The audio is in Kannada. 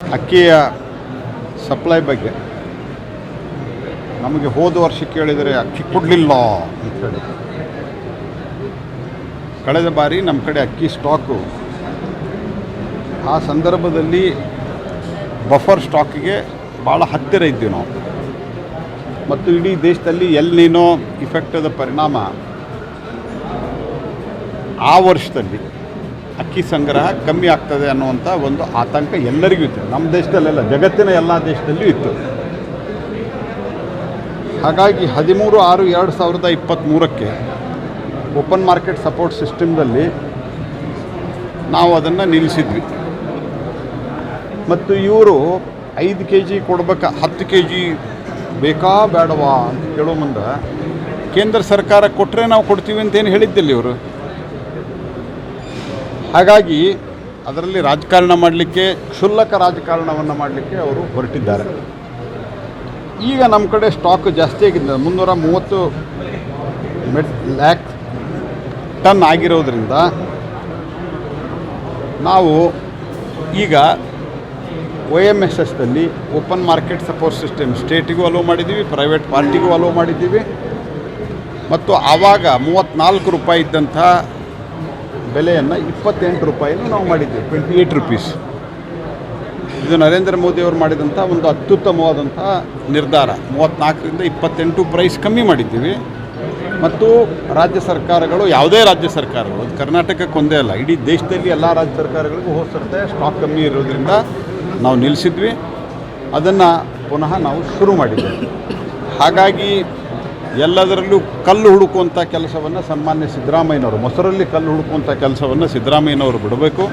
ಅಕ್ಕಿಯ ಸಪ್ಲೈ ಬಗ್ಗೆ. ನಮಗೆ ಹೋದ ವರ್ಷ ಕೇಳಿದರೆ ಅಕ್ಕಿ ಕೊಡಲಿಲ್ಲ ಅಂತ ಹೇಳಿ. ಕಳೆದ ಬಾರಿ ನಮ್ಮ ಕಡೆ ಅಕ್ಕಿ ಸ್ಟಾಕು. ಆ ಸಂದರ್ಭದಲ್ಲಿ ಬಫರ್ ಸ್ಟಾಕಿಗೆ ಭಾಳ ಹತ್ತಿರ ಇದ್ದೀವಿ ನಾವು. ಮತ್ತು ಇಡೀ ದೇಶದಲ್ಲಿ ಎಲ್ಲಿನೋ ಇಫೆಕ್ಟದ ಪರಿಣಾಮ ಆ ವರ್ಷದಲ್ಲಿ. ಅಕ್ಕಿ ಸಂಗ್ರಹ ಕಮ್ಮಿ ಆಗ್ತದೆ ಅನ್ನುವಂಥ ಒಂದು ಆತಂಕ ಎಲ್ಲರಿಗೂ ಇತ್ತು. ನಮ್ಮ ದೇಶದಲ್ಲೆಲ್ಲ, ಜಗತ್ತಿನ ಎಲ್ಲ ದೇಶದಲ್ಲೂ ಇತ್ತು. ಹಾಗಾಗಿ ಹದಿಮೂರು ಆರು ಎರಡು ಸಾವಿರದ ಇಪ್ಪತ್ತ್ಮೂರಕ್ಕೆ ಓಪನ್ ಮಾರ್ಕೆಟ್ ಸಪೋರ್ಟ್ ಸಿಸ್ಟಮ್ದಲ್ಲಿ ನಾವು ಅದನ್ನು ನಿಲ್ಲಿಸಿದ್ವಿ. ಮತ್ತು ಇವರು ಐದು ಕೆ ಜಿ ಕೊಡ್ಬೇಕಾ, ಹತ್ತು ಕೆ ಜಿ ಬೇಕಾ ಬೇಡವಾ ಅಂತ ಕೇಳೋ ಮುಂದೆ ಕೇಂದ್ರ ಸರ್ಕಾರ ಕೊಟ್ಟರೆ ನಾವು ಕೊಡ್ತೀವಿ ಅಂತೇನು ಹೇಳಿದ್ದಿಲ್ಲ ಇವರು. ಹಾಗಾಗಿ ಅದರಲ್ಲಿ ರಾಜಕಾರಣ ಮಾಡಲಿಕ್ಕೆ, ಕ್ಷುಲ್ಲಕ ರಾಜಕಾರಣವನ್ನು ಮಾಡಲಿಕ್ಕೆ ಅವರು ಹೊರಟಿದ್ದಾರೆ. ಈಗ ನಮ್ಮ ಕಡೆ ಸ್ಟಾಕ್ ಜಾಸ್ತಿ ಆಗಿದೆ. ಮುನ್ನೂರ ಮೂವತ್ತು ಮೆಟ್ ಲ್ಯಾಕ್ ಟನ್ ಆಗಿರೋದ್ರಿಂದ ನಾವು ಈಗ ಒ ಎಂ ಎಸ್ ಎಸ್ದಲ್ಲಿ ಓಪನ್ ಮಾರ್ಕೆಟ್ ಸಪೋರ್ಟ್ ಸಿಸ್ಟಮ್ ಸ್ಟೇಟಿಗೂ ಅಲೋ ಮಾಡಿದ್ದೀವಿ ಪ್ರೈವೇಟ್ ಪಾರ್ಟಿಗೂ ಅಲೋ ಮಾಡಿದ್ದೀವಿ. ಮತ್ತು ಆವಾಗ ಮೂವತ್ತ್ನಾಲ್ಕು ರೂಪಾಯಿ ಇದ್ದಂಥ ಬೆಲೆಯನ್ನು ಇಪ್ಪತ್ತೆಂಟು ರೂಪಾಯಿನ ನಾವು ಮಾಡಿದ್ವಿ ಟ್ವೆಂಟಿ ಏಯ್ಟ್ ರುಪೀಸ್ ಇದು ನರೇಂದ್ರ ಮೋದಿಯವರು ಮಾಡಿದಂಥ ಒಂದು ಅತ್ಯುತ್ತಮವಾದಂಥ ನಿರ್ಧಾರ. ಮೂವತ್ತ್ನಾಲ್ಕರಿಂದ ಇಪ್ಪತ್ತೆಂಟು ಪ್ರೈಸ್ ಕಮ್ಮಿ ಮಾಡಿದ್ದೀವಿ. ಮತ್ತು ರಾಜ್ಯ ಸರ್ಕಾರಗಳು ಯಾವುದೇ ರಾಜ್ಯ ಸರ್ಕಾರಗಳು ಅದು ಕರ್ನಾಟಕಕ್ಕೆ ಒಂದೇ ಅಲ್ಲ ಇಡೀ ದೇಶದಲ್ಲಿ ಎಲ್ಲ ರಾಜ್ಯ ಸರ್ಕಾರಗಳಿಗೂ ಹೋಗ್ತಿರುತ್ತೆ ಸ್ಟಾಕ್ ಕಮ್ಮಿ ಇರೋದ್ರಿಂದ ನಾವು ನಿಲ್ಲಿಸಿದ್ವಿ ಅದನ್ನು ಪುನಃ ನಾವು ಶುರು ಮಾಡಿದ್ದೇವೆ. ಹಾಗಾಗಿ ಎಲ್ಲದರಲ್ಲೂ ಕಲ್ಲು ಹುಡುಕುವಂಥ ಕೆಲಸವನ್ನು ಸನ್ಮಾನ್ಯ ಸಿದ್ದರಾಮಯ್ಯನವರು ಮೊಸರಲ್ಲಿ ಕಲ್ಲು ಹುಡುಕುವಂಥ ಕೆಲಸವನ್ನು ಸಿದ್ದರಾಮಯ್ಯನವರು ಬಿಡಬೇಕು.